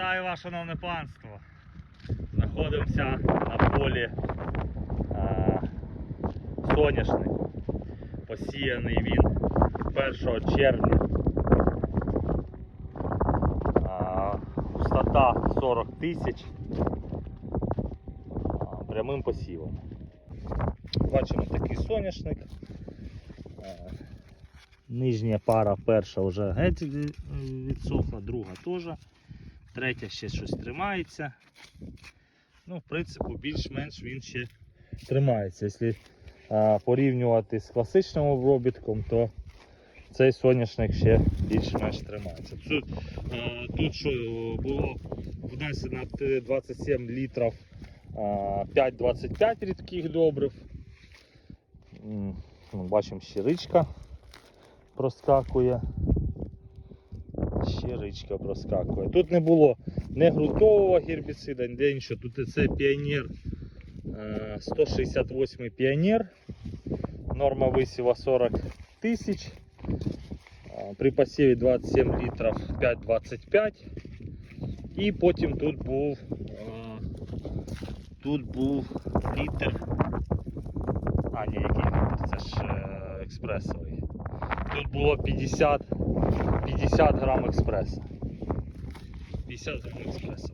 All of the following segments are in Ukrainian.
Вітаю вас, шановне панство. Знаходимося на полі а, соняшнику. Посіяний він 1 червня. А, густота 40 тисяч прямим посівом. Бачимо такий соняшник. Нижня пара перша вже геть від- відсохла, друга теж. Третя ще щось тримається. Ну, в принципі, більш-менш він ще тримається. Якщо порівнювати з класичним обробітком, то цей соняшник ще більш-менш тримається. Тут, а, тут що було внесено 27 літрів а, 5,25 рідких добрив. Ну, Бачимо. Ще річка проскакує. Тут не було не ґрунтового гербіцида, ніде нічого. Тут це піонер е, 168 піонер. Норма висіва 40 тисяч. Е, При посіві 27 літрів 5,25. І потім тут був е, тут був літр. А, ні, який літр? Це ж е, експресовий. Тут було 50 50 грам експреса. 50 грам експресу.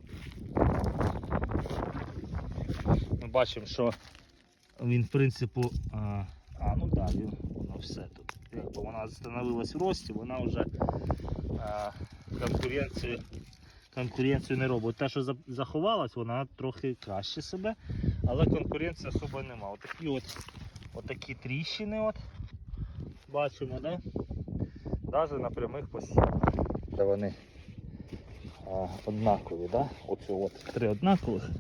Ми бачимо, що він в принципі. А, а ну так, воно все тут. Якби вона становилась в рості, вона вже а, конкуренцію, конкуренцію не робить. Те, що заховалась, вона трохи краще себе, але конкуренції особо нема. Отакі от, отакі тріщини от. Бачимо, да? Навіть на прямих посівах. Де вони а, однакові, да? Оце от три однакових.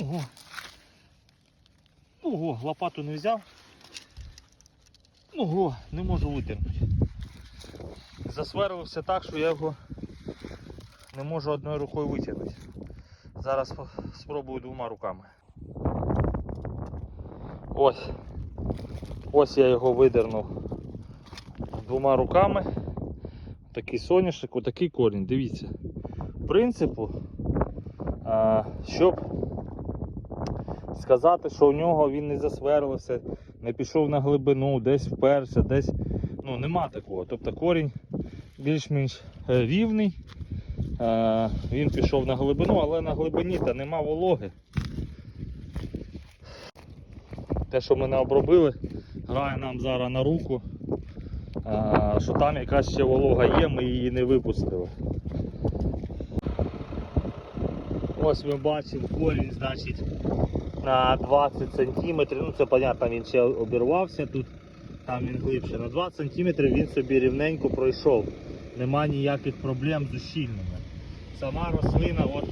Ого. Ого, лопату не взяв. Ого, не можу витягнути. Засверлився так, що я його не можу одною рукою витягнути. Зараз спробую двома руками. Ось. Ось я його видернув двома руками. Такий соняшник, отакий корінь, дивіться. В принципу, щоб сказати, що у нього він не засверлився, не пішов на глибину, десь вперся, десь. Ну, нема такого. Тобто корінь більш-менш е, рівний. Е, Він пішов на глибину, але на глибині та нема вологи. Те, що ми не обробили, грає нам зараз на руку, що там якась ще волога є, ми її не випустили. Ось ми бачимо корінь, значить, на 20 см. Ну це понятно, він ще обірвався тут, там він глибше. На 20 см він собі рівненько пройшов. Нема ніяких проблем з ущільненням. Сама рослина от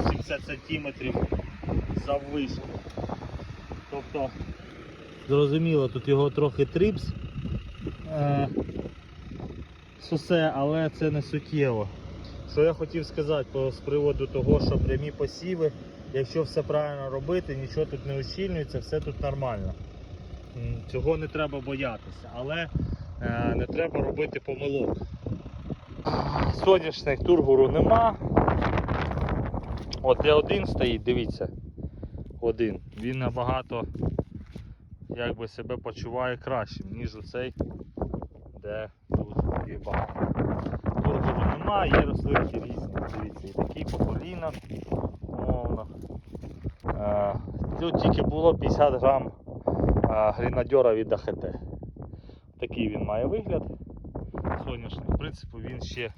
80 см заввишки. Тобто, зрозуміло, тут його трохи трипс е, але це не суттєво. Що я хотів сказати з приводу того, що прямі посіви, якщо все правильно робити, нічого тут не ущільнюється, все тут нормально. Цього не треба боятися, але е, не треба робити помилок. Соняшник тургуру нема. От де один стоїть, дивіться. Один. Він набагато якби себе почуває кращим, ніж оцей, де тут є багато. Тургуру немає, є рослинки різні. Дивіться, і такі по колінах, умовно. Е, Тут тільки було 50 грам е, гренадьора від АХТ. Такий він має вигляд. Соняшник. В принципі, він ще,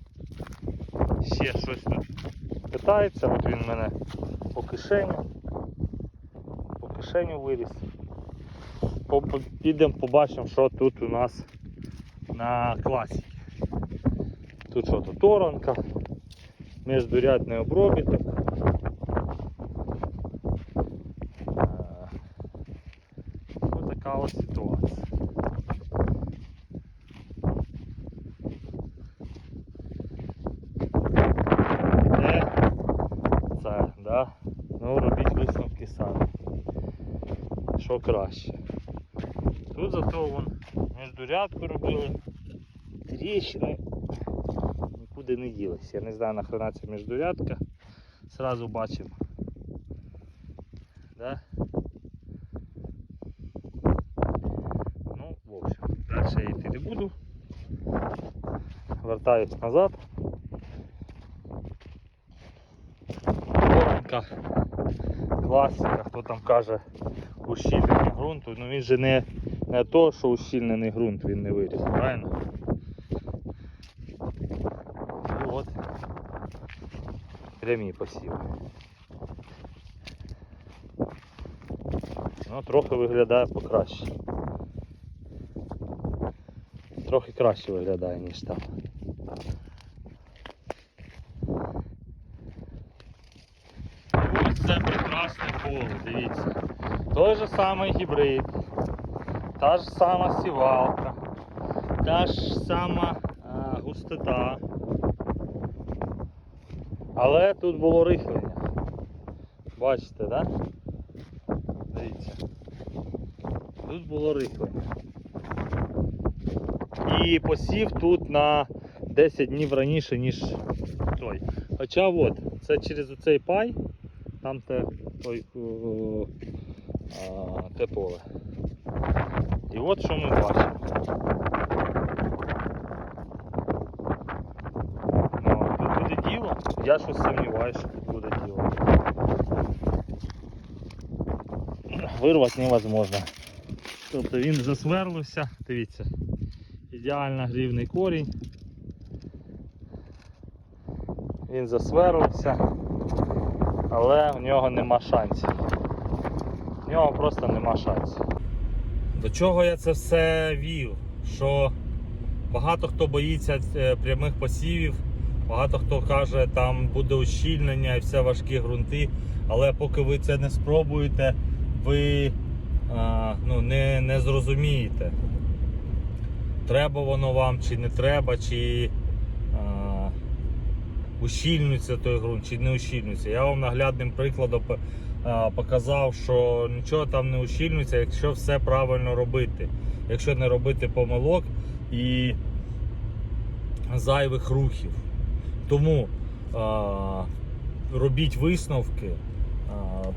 ще щось тут питається. От він в мене по кишеню. По кишеню виріс. Підемо побачимо, що тут у нас на класі. Тут що тут торонка, міждурядний обробіток. Е, Ось така ось ситуація. Де це? Ну, висновки самі. Що краще. Тут зато вон міждурядку робили, тріщини, нікуди не ділись. Я не знаю нахрена ця міждурядка. Сразу бачимо. Да? Ну, в общем, далі я йти не буду. Вертаюсь назад. Воронка. Класика, хто там каже ущільнений ґрунту. Ну він же не, не то, що ущільнений ґрунт він не виріс, правильно? От. Прямі посіви. Ну, трохи виглядає покраще. Трохи краще виглядає, ніж там. Ось це прекрасне поле, дивіться. Той же самий гібрид, та ж сама сівалка, та ж сама а, густота. Але тут було рихлення. Бачите, так? Да? Дивіться. Тут було рихлення. І посів тут на 10 днів раніше, ніж той. Хоча от, це через оцей пай, там те, той, о, а, те поле. І от що ми бачимо. Ну, тут буде діло. Я щось сумніваюся, що тут буде діло. Вирвати невозможно. Тобто він засверлився, дивіться, ідеально грівний корінь. Він засверлився, але в нього нема шансів. В нього просто нема шансів. До чого я це все вів? Що багато хто боїться е, прямих посівів, багато хто каже, там буде ущільнення і все важкі ґрунти, але поки ви це не спробуєте, ви а, ну, не, не зрозумієте, треба воно вам чи не треба, чи а, ущільнюється той ґрунт, чи не ущільнюється. Я вам наглядним прикладом показав, що нічого там не ущільнюється, якщо все правильно робити. Якщо не робити помилок і зайвих рухів. Тому робіть висновки,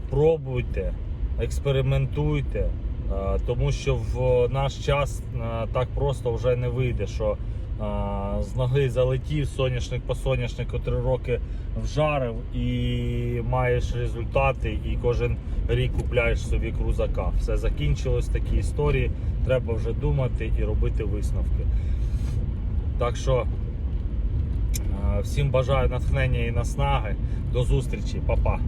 пробуйте, експериментуйте, тому що в наш час так просто вже не вийде, що а, з ноги залетів соняшник по соняшнику три роки вжарив і маєш результати, і кожен рік купляєш собі крузака. Все закінчилось такі історії. Треба вже думати і робити висновки. Так що всім бажаю натхнення і наснаги. До зустрічі, Па-па.